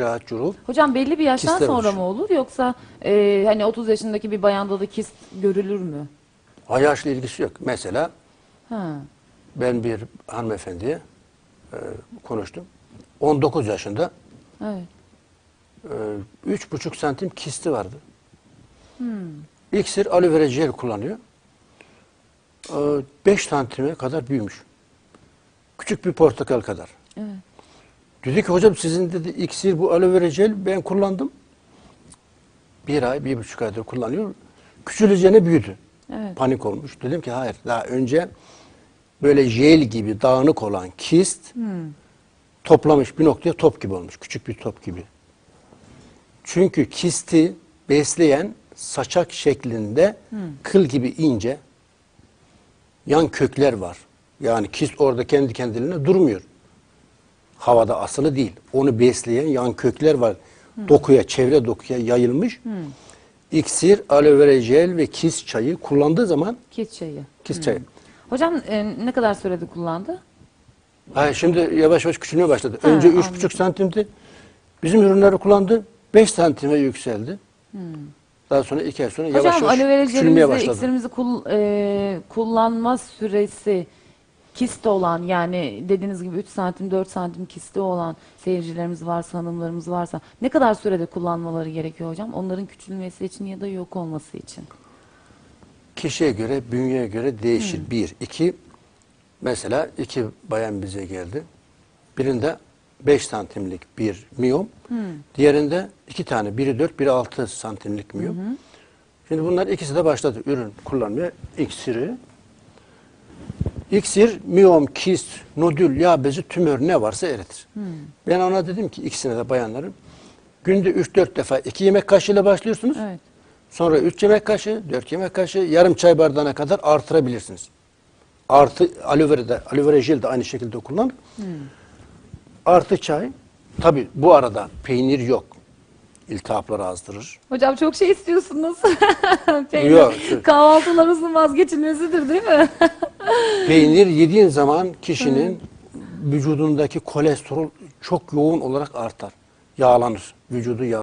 rahat curup Hocam belli bir yaştan Kistler sonra oluşuyor. mı olur yoksa e, hani 30 yaşındaki bir bayanda da kist görülür mü? ha yaşla ilgisi yok. Mesela Ha. ben bir hanımefendiye e, konuştum. 19 yaşında Evet. e, 3,5 santim kisti vardı. İksir aloe vera jel kullanıyor. E, 5 santime kadar büyümüş. Küçük bir portakal kadar. Evet. Dedi ki hocam sizin dedi iksir bu aloe vera jel ben kullandım. Bir ay, bir buçuk aydır kullanıyorum. Küçüleceğine büyüdü. Evet. Panik olmuş. Dedim ki hayır daha önce böyle jel gibi dağınık olan kist toplamış bir noktaya top gibi olmuş. Küçük bir top gibi. Çünkü kisti besleyen saçak şeklinde kıl gibi ince yan kökler var. Yani kist orada kendi kendiliğine durmuyor. Havada asılı değil. Onu besleyen yan kökler var. Dokuya, çevre dokuya yayılmış. İksir, aloe vera jel ve kist çayı kullandığı zaman Kist çayı. kist çayı. Hocam e, ne kadar sürede kullandı? Ha, şimdi yavaş yavaş küçülmeye başladı. Ha, Önce anladım. 3,5 santimdi. Bizim ürünleri kullandı. 5 santime yükseldi. Daha sonra 2 ay sonra yavaş Hocam yavaş aloe vera küçülmeye jelimizi, başladı. iksirimizi kul- e, kullanma süresi kist olan yani dediğiniz gibi 3 santim 4 santim kisti olan seyircilerimiz varsa hanımlarımız varsa ne kadar sürede kullanmaları gerekiyor hocam? Onların küçülmesi için ya da yok olması için. Kişiye göre, bünyeye göre değişir. Bir. iki mesela iki bayan bize geldi. Birinde 5 santimlik bir miyom. Diğerinde iki tane. Biri 4, biri 6 santimlik miyom. Şimdi bunlar ikisi de başladı ürün kullanmaya. İksiri. İksir, miyom, kist, nodül, yağ bezi, tümör ne varsa eritir. Ben ona dedim ki ikisine de bayanların günde 3-4 defa 2 yemek kaşığıyla başlıyorsunuz. Evet. Sonra 3 yemek kaşığı, 4 yemek kaşığı, yarım çay bardağına kadar artırabilirsiniz. Artı aloe vera da, aloe vera jel de aynı şekilde kullan. Artı çay. Tabi bu arada peynir yok. İltihapları azdırır. Hocam çok şey istiyorsunuz. Peynir Yok. kahvaltılarımızın vazgeçilmesidir değil mi? Peynir yediğin zaman kişinin vücudundaki kolesterol çok yoğun olarak artar. Yağlanır. Vücudu yağ